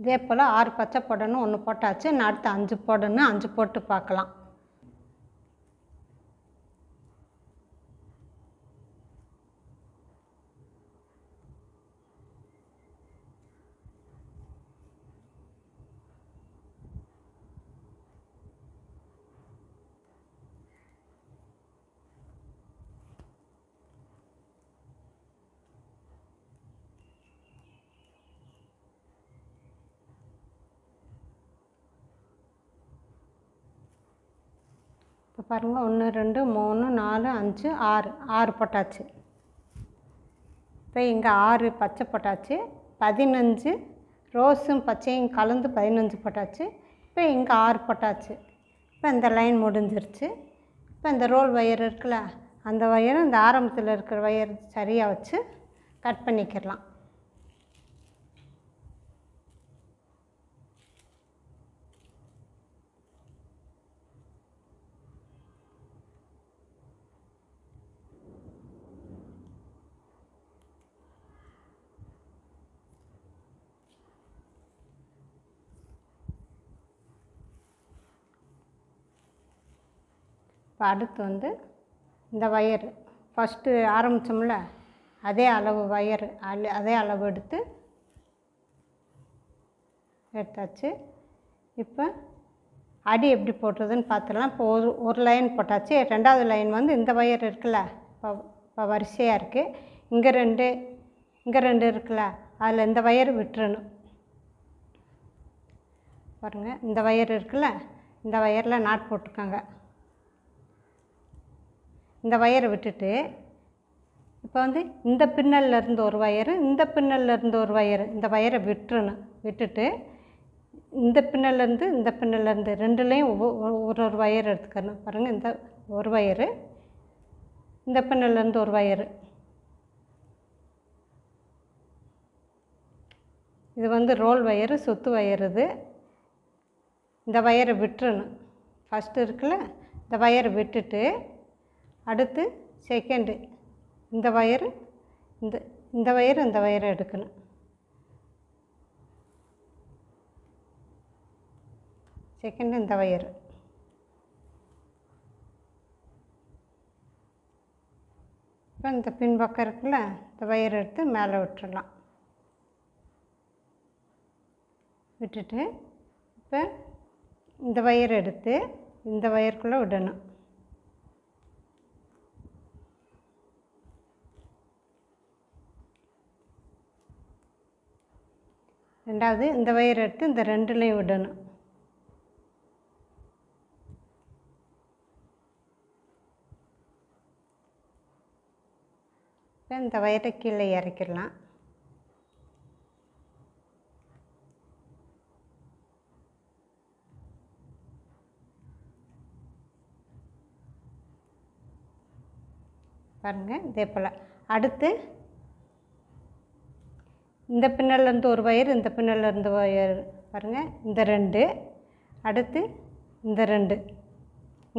இதே போல் ஆறு பச்சை போடணும் ஒன்று போட்டாச்சு நான் அடுத்து அஞ்சு போடணும் அஞ்சு போட்டு பார்க்கலாம் இப்போ பாருங்கள் ஒன்று ரெண்டு மூணு நாலு அஞ்சு ஆறு. ஆறு போட்டாச்சு. இப்போ இங்கே ஆறு பச்சை போட்டாச்சு. பதினஞ்சு ரோஸும் பச்சையும் கலந்து பதினஞ்சு போட்டாச்சு. இப்போ இங்கே ஆறு போட்டாச்சு. இப்போ இந்த லைன் முடிஞ்சிருச்சு. இப்போ இந்த ரோல் ஒயர் இருக்குல்ல அந்த ஒயரும் இந்த ஆரம்பத்தில் இருக்கிற ஒயர் சரியாக வச்சு கட் பண்ணிக்கிடலாம். இப்போ அடுத்து வந்து இந்த வயர் ஃபஸ்ட்டு ஆரம்பித்தோம்ல அதே அளவு வயர் அல் அதே அளவு எடுத்து எடுத்தாச்சு. இப்போ அடி எப்படி போட்டுறதுன்னு பார்த்துடலாம். இப்போ ஒரு ஒரு லைன் போட்டாச்சு. ரெண்டாவது லைன் வந்து இந்த வயர் இருக்குல்ல இப்போ இப்போ வரிசையாக இருக்குது இங்கே ரெண்டு இங்கே ரெண்டு இருக்குல்ல அதில் இந்த வயர் விட்டுறணும். பாருங்கள் இந்த வயர் இருக்குல்ல இந்த வயரில் நாட் போட்டுக்கோங்க இந்த வயரை விட்டுட்டு இப்போ வந்து இந்த பின்னல்ல இருந்து ஒரு வயரு இந்த பின்னல்ல இருந்து ஒரு வயரு இந்த வயரை விட்டுறணும். விட்டுட்டு இந்த பின்னல்லேருந்து இந்த பின்னல்லேருந்து ரெண்டுலேயும் ஒவ்வொரு ஒரு ஒரு வயர் எடுத்துக்கணும். பாருங்கள் இந்த ஒரு வயரு இந்த பின்னல்லேருந்து ஒரு வயரு இது வந்து ரோல் வயரு சுத்து வயருது இது. இந்த வயரை விட்டுறணும். ஃபஸ்ட்டு இருக்குல்ல இந்த வயரை விட்டுட்டு அடுத்து செகண்டு இந்த வயரு இந்த இந்த வயரு இந்த வயரை எடுக்கணும். செகண்டு இந்த வயரு. இப்போ இந்த பின்பக்கம் இருக்குல்ல இந்த வயர் எடுத்து மேலே விட்டுறலாம். விட்டுட்டு இப்போ இந்த வயர் எடுத்து இந்த வயருக்குள்ளே விடணும். ரெண்டாவது இந்த வயர் எடுத்து இந்த ரெண்டுலேயும் விடணும். இந்த வயரை கீழே இறக்கிடலாம். பாருங்கள் இதே போல். அடுத்து இந்த பின்னல்லேருந்து ஒரு வயர் இந்த பின்னல்லேருந்து வயர் பாருங்கள் இந்த ரெண்டு. அடுத்து இந்த ரெண்டு.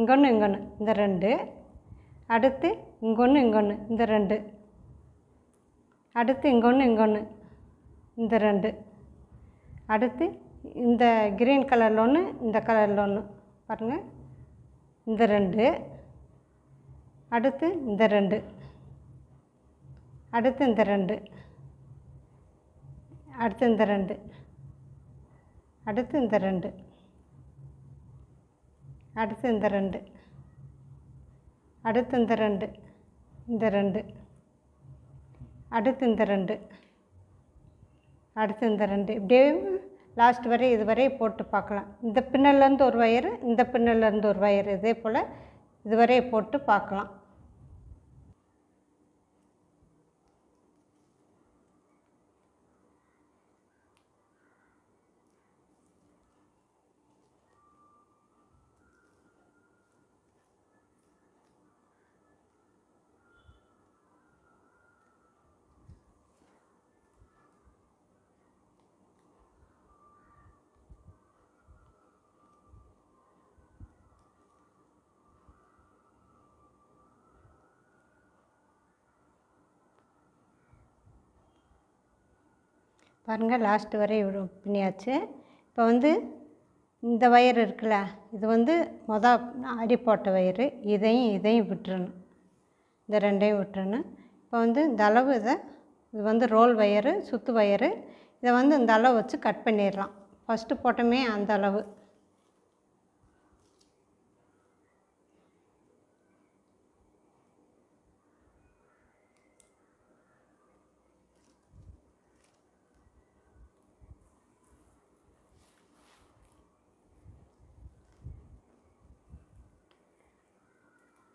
இங்கொன்று இங்கொன்று இந்த ரெண்டு. அடுத்து இங்கொன்று இங்கொன்று இந்த ரெண்டு. அடுத்து இங்கொன்று இங்கொன்று இந்த ரெண்டு. அடுத்து இந்த க்ரீன் கலரில் ஒன்று இந்த கலரில் ஒன்று பாருங்கள் இந்த ரெண்டு. அடுத்து இந்த ரெண்டு. அடுத்து இந்த ரெண்டு. அடுத்து இந்த ரெண்டு. அடுத்து இந்த ரெண்டு. அடுத்து இந்த ரெண்டு. அடுத்து இந்த ரெண்டு. இந்த ரெண்டு. அடுத்து இந்த ரெண்டு. அடுத்து இந்த ரெண்டு. இப்படியே லாஸ்ட் வரை இது வரை போட்டு பார்க்கலாம். இந்த பின்னல்லேருந்து ஒரு வயரு இந்த பின்னல்லேருந்து ஒரு வயர் இதே போல் இதுவரை போட்டு பார்க்கலாம். பாருங்கள் லாஸ்ட் வரை இவ்வளோ பின்னியாச்சு இப்போ வந்து இந்த வயர் இருக்குல்ல இது வந்து மொத அடி போட்ட ஒயரு இதையும் இதையும் விட்டுறணும். இந்த ரெண்டையும் விட்டுறணும். இப்போ வந்து இந்த அளவு இதை இது வந்து ரோல் வயரு சுத்து வயரு இதை வந்து இந்த அளவு வச்சு கட் பண்ணிடலாம். ஃபஸ்ட்டு போட்டோமே அந்த அளவு.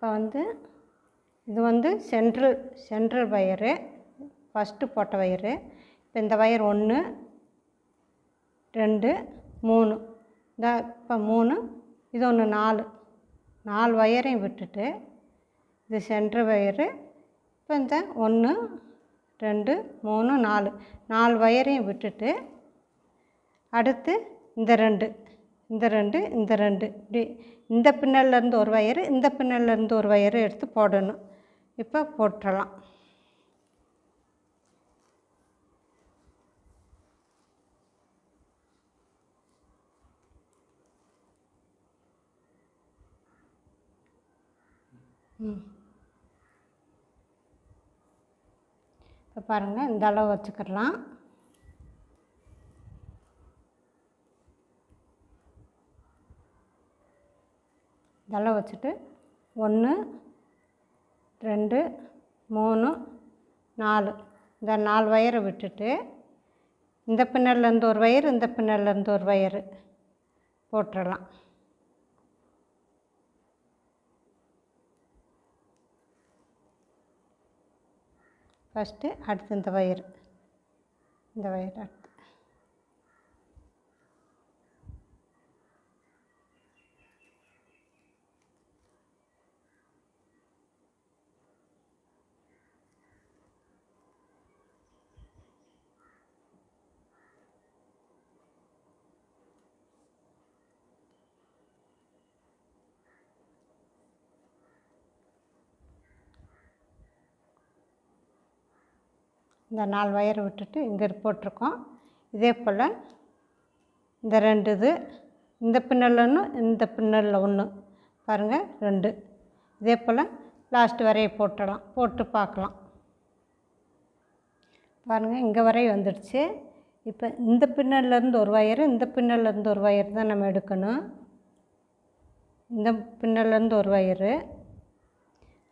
இப்போ வந்து இது வந்து சென்ட்ரல் சென்ட்ரல் வயரு ஃபஸ்ட்டு போட்ட வயரு இப்போ இந்த வயர் ஒன்று ரெண்டு மூணு. இந்த இப்போ மூணு இது ஒன்று நாலு. நாலு வயரையும் விட்டுட்டு இது சென்ட்ரல் வயரு இப்போ இந்த ஒன்று ரெண்டு மூணு நாலு. நாலு வயரையும் விட்டுட்டு அடுத்து இந்த ரெண்டு. இந்த ரெண்டு இந்த ரெண்டு. இப்படி இந்த பின்னல்லேருந்து ஒரு வயரு இந்த பின்னல்லேருந்து ஒரு வயரு எடுத்து போடணும். இப்போ போட்டுடலாம் இப்போ பாருங்கள் இந்த அளவு வச்சுக்கிடலாம். இதெல்லாம் வச்சுட்டு ஒன்று ரெண்டு மூணு நாலு. இந்த நாலு வயரை விட்டுட்டு இந்த பின்னல்லேருந்து ஒரு வயர் இந்த பின்னல்லேருந்து ஒரு ஒயரு போட்டுடலாம். ஃபஸ்ட்டு அடுத்து இந்த வயர். இந்த ஒயர் அடுத்து. இந்த நாலு வயரை விட்டுட்டு இங்கே போட்டிருக்கோம். இதே போல் இந்த ரெண்டு இது இந்த பின்னலில் ஒன்று இந்த பின்னலில் ஒன்று. பாருங்கள் ரெண்டு. இதே போல் லாஸ்ட் வரையை போட்டுடலாம் போட்டு பார்க்கலாம். பாருங்கள் இங்கே வரையும் வந்துடுச்சு. இப்போ இந்த பின்னல்லேருந்து ஒரு வயரு இந்த பின்னல்லேருந்து ஒரு வயர் தான் நம்ம எடுக்கணும். இந்த பின்னல்லேருந்து ஒரு ஒயரு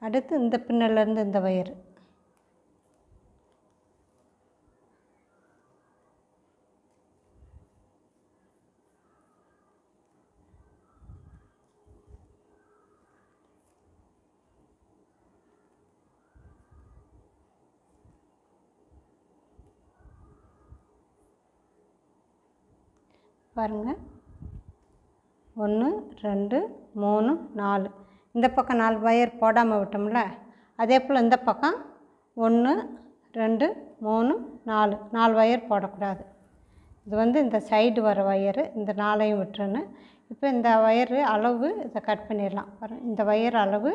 அடுத்து இந்த பின்னல்லேருந்து இந்த ஒயரு பாருங்கள் ஒன்று ரெண்டு மூணு நாலு. இந்த பக்கம் நாலு வயர் போடாமல் விட்டோம்ல அதே போல் இந்த பக்கம் ஒன்று ரெண்டு மூணு நாலு. நாலு வயர் போடக்கூடாது. இது வந்து இந்த சைடு வர ஒயரு இந்த நாளையும் விட்டுருன்னு. இப்போ இந்த ஒயரு அளவு இதை கட் பண்ணிடலாம். இந்த வயர் அளவு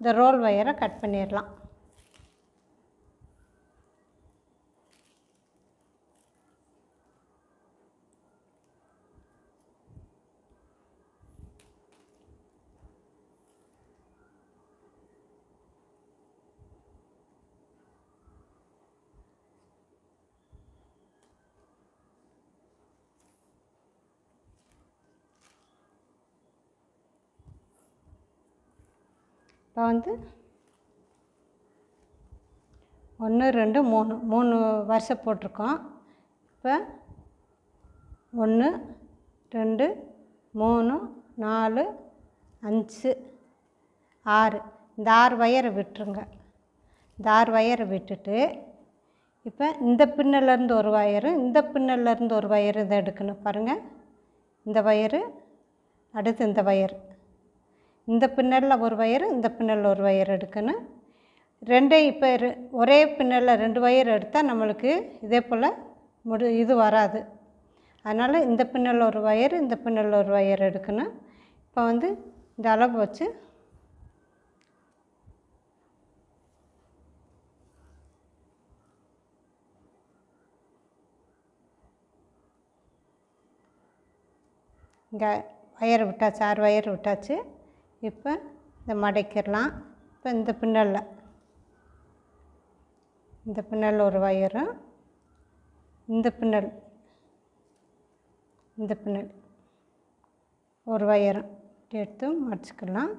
இந்த ரோல் வயரை கட் பண்ணிடலாம். இப்போ வந்து ஒன்று ரெண்டு மூணு மூணு வருஷம் போட்டிருக்கோம். இப்போ ஒன்று ரெண்டு மூணு நாலு அஞ்சு ஆறு. இந்த ஆறு வயரை விட்டுருங்க. இந்த ஆறு வயரை விட்டுட்டு இப்போ இந்த பின்னலேருந்து ஒரு வயரு இந்த பின்னலேருந்து ஒரு வயரு இதை எடுக்கணும் பாருங்கள் இந்த வயரு அடுத்து இந்த வயர். இந்த பின்னலில் ஒரு வயர் இந்த பின்னலில் ஒரு வயர் எடுக்கணும். ரெண்டே இப்போ ஒரே பின்னலில் ரெண்டு வயர் எடுத்தால் நம்மளுக்கு இதே போல் முடி இது வராது. அதனால் இந்த பின்னலில் ஒரு வயர் இந்த பின்னலில் ஒரு வயர் எடுக்கணும். இப்போ வந்து இந்த அளவு வச்சு இங்கே ஒயர் விட்டாச்சு ஆறு ஒயர் விட்டாச்சு. இப்போ இதை மடக்கிடலாம். இப்போ இந்த பின்னலில். இந்த பின்னல் ஒரு ஒயரும் இந்த பின்னல். இந்த பின்னல். ஒரு ஒயரும் எடுத்து மடிச்சுக்கலாம்.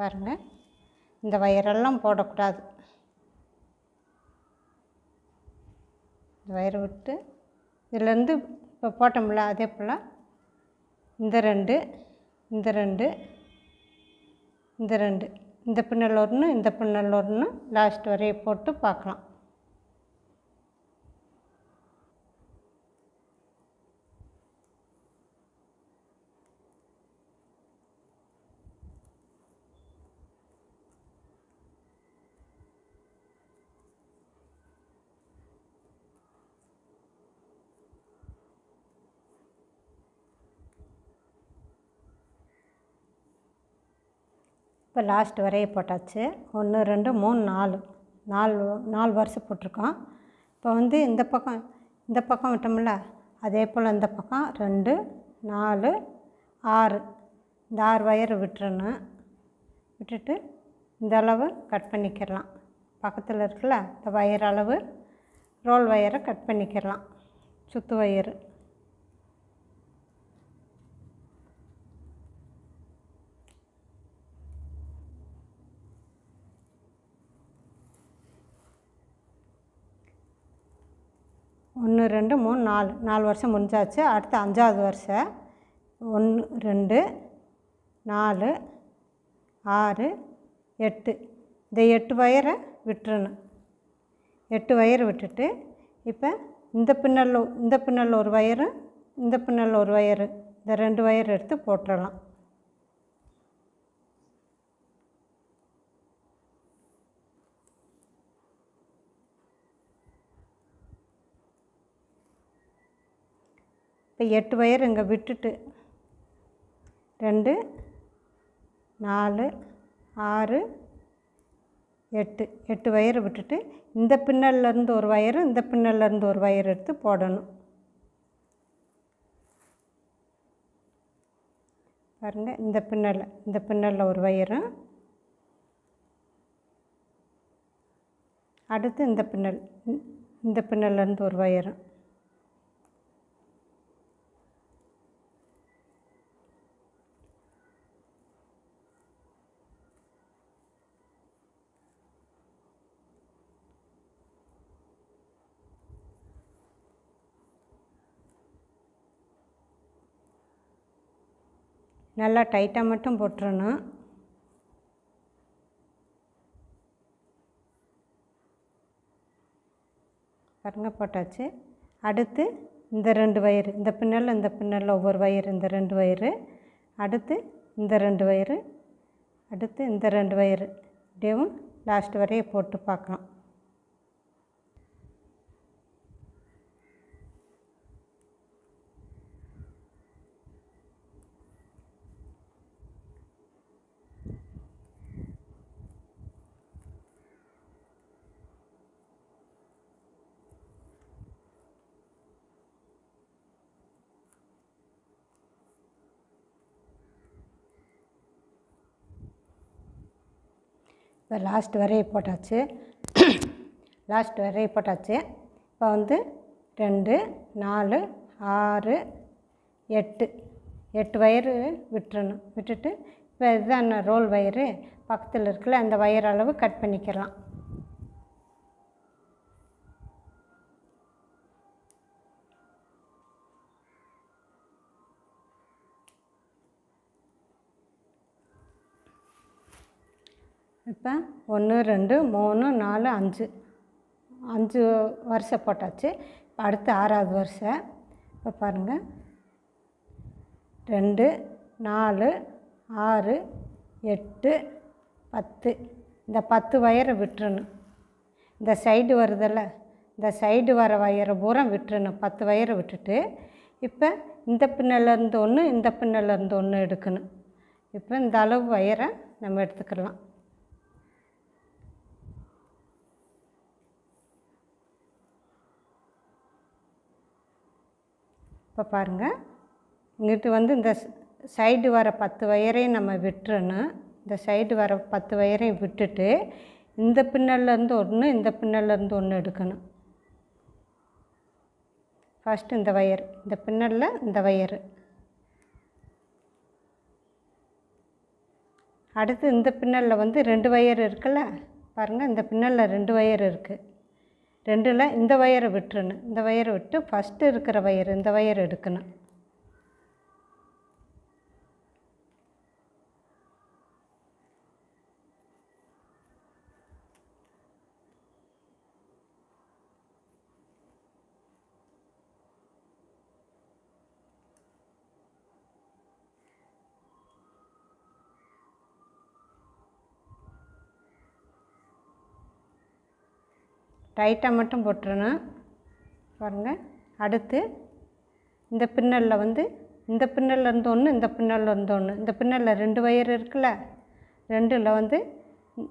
பாருங்கள் இந்த வயரெல்லாம் போடக்கூடாது. இந்த வயரை விட்டு இதுலேருந்து இப்போ போட்டோம்ல அதே போல். இந்த ரெண்டு இந்த ரெண்டு இந்த ரெண்டு. இந்த பின்னல் ஒன்று இந்த பின்னல் ஒன்று லாஸ்ட் வரைய போட்டு பார்க்கலாம். இப்போ லாஸ்ட் வரைய போட்டாச்சு. ஒன்று ரெண்டு மூணு நாலு. நாலு நாலு வருஷம் போட்டிருக்கோம். இப்போ வந்து இந்த பக்கம் இந்த பக்கம் விட்டோம்ல அதே போல் இந்த பக்கம் ரெண்டு நாலு ஆறு. இந்த ஆறு வயர் விட்டுறணும். விட்டுட்டு இந்த அளவு கட் பண்ணிக்கிறலாம் பக்கத்தில் இருக்குல்ல இந்த வயர் அளவு ரோல் வயரை கட் பண்ணிக்கிறலாம் சுத்து வயர். ஒன்று ரெண்டு மூணு நாலு. நாலு வருஷம் முடிஞ்சாச்சு. அடுத்து அஞ்சாவது வருஷம். ஒன்று ரெண்டு நாலு ஆறு எட்டு. இந்த எட்டு வயரை விட்டுறணும். எட்டு வயர் விட்டுட்டு இப்போ இந்த பின்னல் இந்த பின்னல் ஒரு வயரும் இந்த பின்னல் ஒரு வயரு இந்த ரெண்டு வயர் எடுத்து போட்டுடலாம் இப்போ எட்டு வயர் இங்கே விட்டுட்டு ரெண்டு நாலு ஆறு எட்டு. எட்டு வயர் விட்டுட்டு இந்த பின்னல்லேருந்து ஒரு வயரு இந்த பின்னல்லேருந்து ஒரு வயர் எடுத்து போடணும். பாருங்கள் இந்த பின்னல் இந்த பின்னலில் ஒரு வயரும் அடுத்து இந்த பின்னல் இந்த- இந்த பின்னல்லேருந்து ஒரு வயரும் நல்லா டைட்டாக மட்டும் போட்டுறணும். பாருங்க போட்டாச்சு. அடுத்து இந்த ரெண்டு வயிறு இந்த பின்னல் இந்த பின்னலில் ஒவ்வொரு வயிறு இந்த ரெண்டு வயிறு. அடுத்து இந்த ரெண்டு வயிறு அடுத்து இந்த ரெண்டு வயிறு. இப்படியும் லாஸ்ட் வரைய போட்டு பார்க்கலாம். இப்போ லாஸ்ட் வரைய போட்டாச்சு. லாஸ்ட் வரைய போட்டாச்சு. இப்போ வந்து ரெண்டு நாலு ஆறு எட்டு. எட்டு வயரு விட்டுறணும். விட்டுட்டு இப்போ இதுதான் ரோல் வயரு பக்கத்தில் இருக்கல அந்த வயர் அளவு கட் பண்ணிக்கலாம். இப்போ ஒன்று ரெண்டு மூணு நாலு அஞ்சு. அஞ்சு வருஷம் போட்டாச்சு. இப்போ அடுத்து ஆறாவது வருஷம். இப்போ பாருங்கள் ரெண்டு நாலு ஆறு எட்டு பத்து. இந்த பத்து வயரை விட்டுறணும். இந்த சைடு வருதில்ல? இந்த சைடு வர வயரை பூரா விட்டுறணும். பத்து வயரை விட்டுட்டு இப்போ இந்த பின்னலேருந்து ஒன்று இந்த பின்னலேருந்து ஒன்று எடுக்கணும். இப்போ இந்த அளவு வயரை நம்ம எடுத்துக்கலாம். இப்போ பாருங்கள் இங்கிட்டு வந்து இந்த சைடு வர பத்து வயரையும் நம்ம விட்டுறணும். இந்த சைடு வர பத்து வயரையும் விட்டுட்டு இந்த பின்னல்லேருந்து ஒன்று இந்த பின்னல்லேருந்து ஒன்று எடுக்கணும். ஃபஸ்ட்டு இந்த வயர் இந்த பின்னலில் இந்த வயரு. அடுத்து இந்த பின்னலில் வந்து ரெண்டு வயர் இருக்குல்ல? பாருங்கள் இந்த பின்னலில் ரெண்டு வயர் இருக்குது ரெண்டில் இந்த வயரை விட்டுறணும் இந்த வயரை விட்டு ஃபஸ்ட்டு இருக்கிற வயர் இந்த வயர் எடுக்கணும். டைட்டாக மட்டும் போட்டுருணும் பாருங்கள் அடுத்து இந்த பின்னலில் வந்து இந்த பின்னலில் இருந்து ஒன்று இந்த பின்னல்ல இருந்து ஒன்று இந்த பின்னலில் ரெண்டு வயிறு இருக்குல்ல? ரெண்டில் வந்து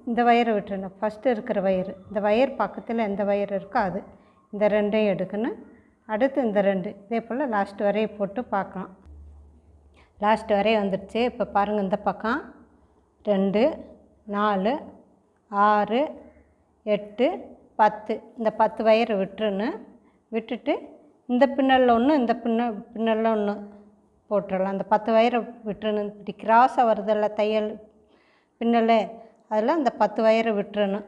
இந்த வயரை விட்டுருணும் ஃபஸ்ட்டு இருக்கிற வயிறு இந்த வயர் பக்கத்தில் எந்த வயர் இருக்கோ அது. இந்த ரெண்டையும் எடுக்கணும். அடுத்து இந்த ரெண்டு. இதே போல் லாஸ்ட் வரையும் போட்டு பார்க்கலாம். லாஸ்ட் வரையும் வந்துடுச்சு இப்போ பாருங்கள் இந்த பக்கம். ரெண்டு நாலு ஆறு எட்டு பத்து இந்த பத்து வயரை விட்டுருன்னு விட்டுட்டு இந்த பின்னலில் ஒன்று இந்த பின்ன பின்னலில் ஒன்று போட்டுடலாம் அந்த பத்து வயரை விட்டுறணும் இப்படி கிராஸாக வருதில்ல தையல் பின்னல் அதில் அந்த பத்து வயரை விட்டுறணும்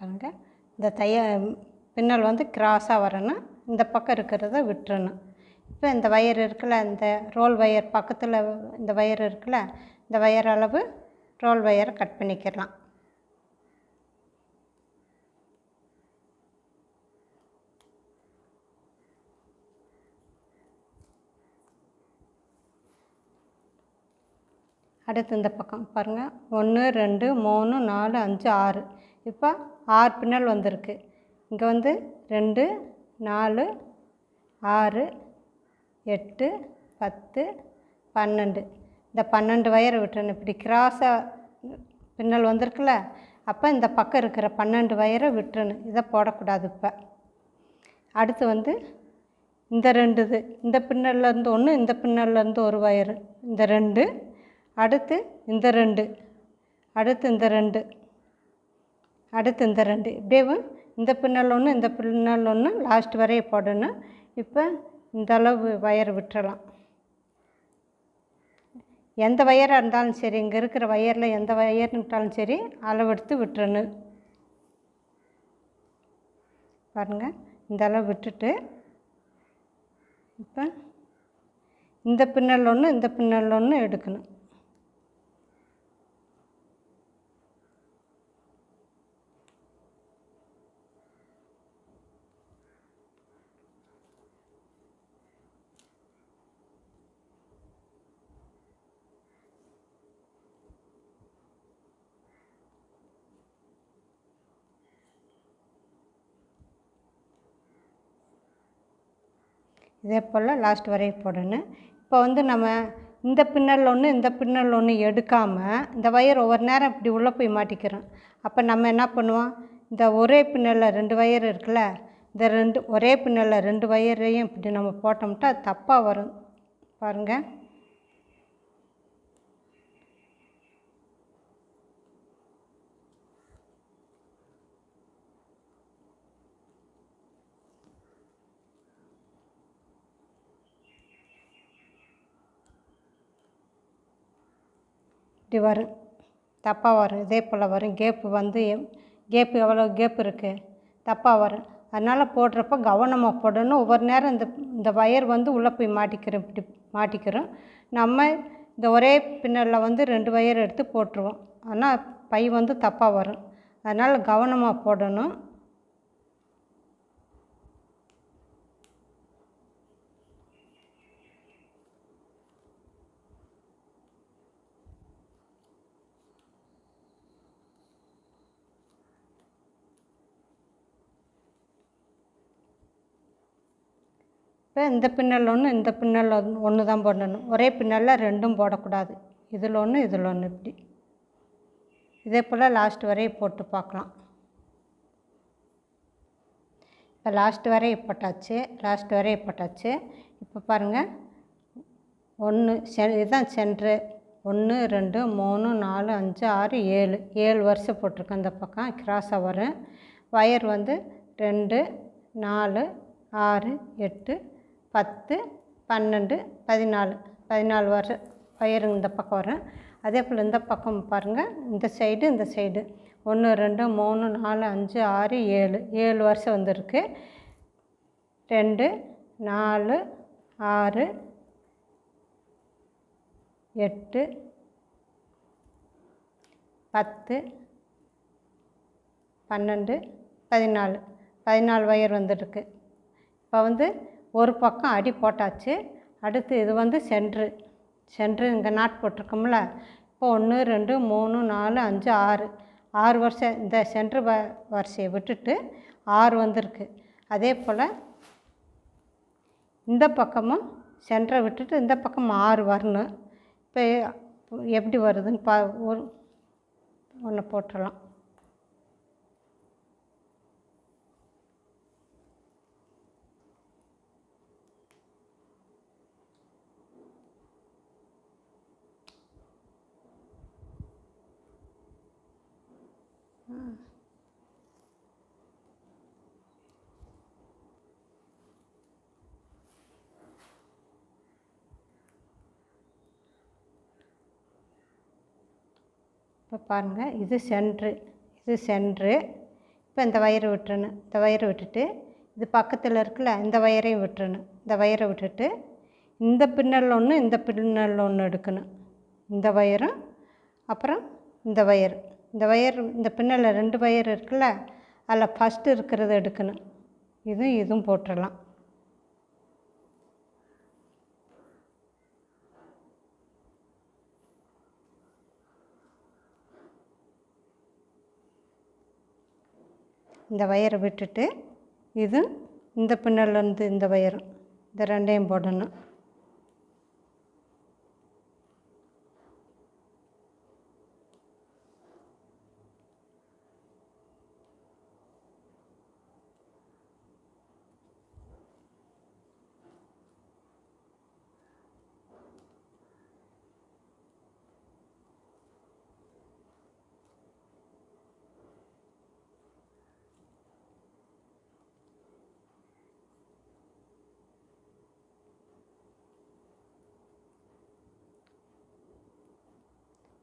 பாருங்க. இந்த தைய பின்னல் வந்து கிராஸாக வரணும். இந்த பக்கம் இருக்கிறத விட்டுறணும். இப்போ இந்த வயர் இருக்குல்ல இந்த ரோல் வயர் பக்கத்தில் இந்த வயர் இருக்குல்ல இந்த வயர் அளவு ரோல் வயரை கட் பண்ணிக்கிடலாம் அடுத்து இந்த பக்கம் பாருங்கள் ஒன்று ரெண்டு மூணு நாலு அஞ்சு ஆறு. இப்போ ஆறு பின்னல் வந்திருக்கு. இங்கே வந்து ரெண்டு நாலு ஆறு எட்டு பத்து பன்னெண்டு. இந்த பன்னெண்டு வயரை விட்டுறணும் இப்படி கிராஸாக பின்னல் வந்திருக்குல்ல அப்போ இந்த பக்கம் இருக்கிற பன்னெண்டு வயரை விட்டுறணும் இதை போடக்கூடாது இப்போ. அடுத்து வந்து இந்த ரெண்டு இது இந்த பின்னல்லேருந்து ஒன்று இந்த பின்னல்லேருந்து ஒரு வயர். இந்த ரெண்டு அடுத்து இந்த ரெண்டு அடுத்து இந்த ரெண்டு. அடுத்து இந்த ரெண்டு. இப்படியே இந்த பின்னல் ஒன்று இந்த பின்னல் ஒன்று லாஸ்ட் வரைய போடணும். இப்போ இந்த அளவு வயர் விட்டுறலாம். எந்த வயராக இருந்தாலும் சரி இங்கே இருக்கிற வயரில் எந்த வயர்னுட்டாலும் சரி அளவெடுத்து விட்டுறணும். பாருங்கள் இந்த அளவு விட்டுட்டு இப்போ இந்த பின்னல் ஒன்று இந்த பின்னல் ஒன்று எடுக்கணும். இதே போல் லாஸ்ட் வரையும் போடணும் இப்போ வந்து நம்ம இந்த பின்னல் ஒன்று இந்த பின்னல் ஒன்று எடுக்காமல் இந்த ஒயர் ஒவ்வொரு நேரம் இப்படி உள்ளே போய் மாட்டிக்கிறோம். அப்போ நம்ம என்ன பண்ணுவோம்? இந்த ஒரே பின்னலில் ரெண்டு வயர் இருக்குல்ல இந்த ரெண்டு ஒரே பின்னலில் ரெண்டு வயரையும் இப்படி நம்ம போட்டோம்ட்டா அது தப்பாக வரும். பாருங்கள் இப்படி வரும். தப்பாக வரும். இதே போல் வரும். கேப்பு வந்து கேப்பு எவ்வளோ கேப் இருக்குது தப்பாக வரும். அதனால் போடுறப்ப கவனமாக போடணும். ஒவ்வொரு நேரம் இந்த இந்த ஒயர் வந்து உள்ளே போய் மாட்டிக்கிறோம். இப்படி மாட்டிக்கிறோம். நம்ம இந்த ஒரே பின்னலில் வந்து ரெண்டு ஒயர் எடுத்து போட்டுருவோம். ஆனால் பை வந்து தப்பாக வரும். அதனால் கவனமாக போடணும். இப்போ இந்த பின்னல் ஒன்று இந்த பின்னல் ஒன்று ஒன்று தான் போடணும். ஒரே பின்னலில் ரெண்டும் போடக்கூடாது. இதில் ஒன்று இதில் ஒன்று இப்படி. இதே போல் லாஸ்ட் வரையும் போட்டு பார்க்கலாம். இப்போ லாஸ்ட் வரையும் போட்டாச்சு. லாஸ்ட் வரையும் போட்டாச்சு. இப்போ பாருங்கள் ஒன்று சென் இதுதான் சென்ட்ரு ஒன்று ரெண்டு மூணு நாலு அஞ்சு ஆறு ஏழு. ஏழு வருஷம் போட்டிருக்கேன் இந்த பக்கம். கிராஸாக வரும் ஒயர் வந்து ரெண்டு நாலு ஆறு எட்டு பத்து பன்னெண்டு பதினாலு. பதினாலு வர ஒயருங்க இந்த பக்கம் வரும். அதே போல் இந்த பக்கம் பாருங்கள் இந்த சைடு இந்த சைடு ஒன்று ரெண்டு மூணு நாலு அஞ்சு ஆறு ஏழு. ஏழு வருஷம் வந்திருக்கு. ரெண்டு நாலு ஆறு எட்டு பத்து பன்னெண்டு பதினாலு. பதினாலு ஒயர் வந்துருக்கு. இப்போ வந்து ஒரு பக்கம் அடி போட்டாச்சு அடுத்து இது வந்து சென்ட்ரு சென்ட்ரு இங்கே நாட் போட்டிருக்கோம்ல இப்போ ஒன்று ரெண்டு மூணு நாலு அஞ்சு ஆறு ஆறு வருஷம் இந்த சென்ட்ரு வ வரிசையை விட்டுட்டு ஆறு வந்திருக்கு. அதே போல் இந்த பக்கமும் சென்டரை விட்டுட்டு இந்த பக்கம் ஆறு வரணும். இப்போ எப்படி வருதுன்னு பா ஒரு ஒன்று போட்டுடலாம் இப்போ பாருங்கள் இது சென்ட்ரு இது சென்ட்ரு இப்போ இந்த வயரை விட்டுறணும். இந்த வயரை விட்டுட்டு இது பக்கத்தில் இருக்குல்ல இந்த வயரையும் விட்டுறணும். இந்த வயரை விட்டுட்டு இந்த பின்னல் ஒன்று இந்த பின்னல் ஒன்று எடுக்கணும். இந்த வயரும் அப்புறம் இந்த வயர் இந்த வயர் இந்த பின்னலில் ரெண்டு வயர் இருக்குல்ல அதில் ஃபஸ்ட்டு இருக்கிறத எடுக்கணும். இதுவும் இதுவும் போட்டுடலாம் இந்த வயரை விட்டுட்டு இது இந்த பின்னல்லேருந்து இந்த வயரும். இந்த ரெண்டையும் போடணும்.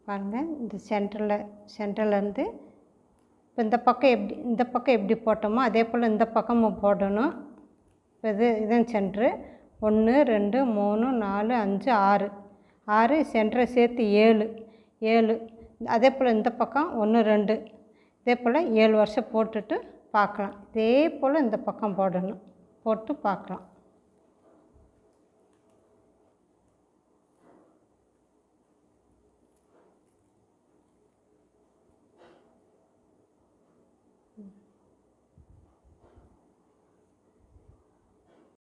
பாருங்கள் இந்த சென்டரில் சென்டர்லேருந்து இப்போ இந்த பக்கம் எப்படி இந்த பக்கம் எப்படி போட்டோமோ அதே போல் இந்த பக்கமும் போடணும். இப்போ இது இதுதான் சென்ட்ரு ஒன்று ரெண்டு மூணு நாலு அஞ்சு ஆறு. ஆறு சென்டரை சேர்த்து ஏழு. ஏழு. அதே போல் இந்த பக்கம் ஒன்று ரெண்டு. இதே போல் ஏழு வருஷம் போட்டுட்டு பார்க்கலாம். இதே போல் இந்த பக்கம் போடணும். போட்டு பார்க்கலாம்.